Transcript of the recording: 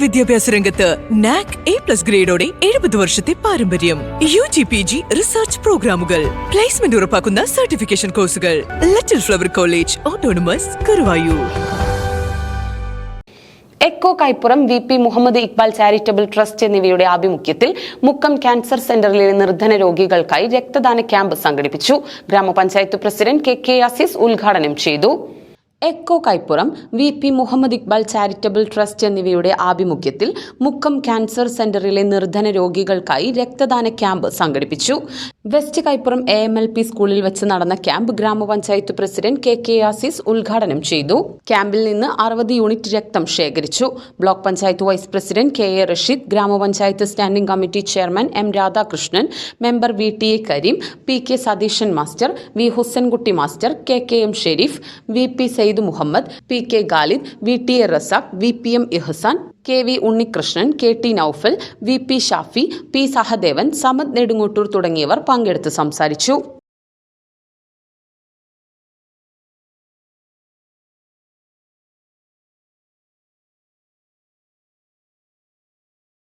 വിദ്യാഭ്യാസ രംഗത്ത് NAAC A plus ഗ്രേഡോടെ എഴുപത് വർഷത്തെ പാരമ്പര്യം. U G P G research പ്രോഗ്രാമുകൾ പ്ലേസ്മെന്റ് ഉറപ്പാക്കുന്ന സർട്ടിഫിക്കേഷൻ കോഴ്സുകൾ little flower college autonomous Karuvayur echo Kaippuram V P Muhammad Iqbal charitable trust എന്നിവയുടെ ആഭിമുഖ്യത്തിൽ മുക്കം ക്യാൻസർ സെന്ററിലെ നിർധന രോഗികൾക്കായി രക്തദാന ക്യാമ്പ് സംഘടിപ്പിച്ചു. ഗ്രാമപഞ്ചായത്ത് പ്രസിഡന്റ് കെ കെ അസീസ് ഉദ്ഘാടനം ചെയ്തു. Echo Kaipuram V P Muhammad Iqbal charitable trust എന്നിവയുടെ ആഭിമുഖ്യത്തിൽ മുക്കം ക്യാൻസർ സെന്ററിലെ നിർധന രോഗികൾക്കായി രക്തദാന ക്യാമ്പ് സംഘടിപ്പിച്ചു. West Kaipuram A M L P സ്കൂളിൽ വെച്ച് നടന്ന ക്യാമ്പ് ഗ്രാമപഞ്ചായത്ത് പ്രസിഡന്റ് കെ കെ ആസിസ് ഉദ്ഘാടനം ചെയ്തു. ക്യാമ്പിൽ നിന്ന് അറുപത് യൂണിറ്റ് രക്തം ശേഖരിച്ചു. Block panchayat vice president K A Rasheed ഗ്രാമപഞ്ചായത്ത് standing committee chairman M Radhakrishnan member V T A Kareem P K Satheesan master V Husankutty master K K M Shareef V P Sayyid Muhammad P K Khalid V T A Razak V P M Ihsan K V Unnikrishnan K T Naufal V P Shafi P Sahadevan Samad Nedungottur തുടങ്ങിയവർ പങ്കെടുത്ത് സംസാരിച്ചു.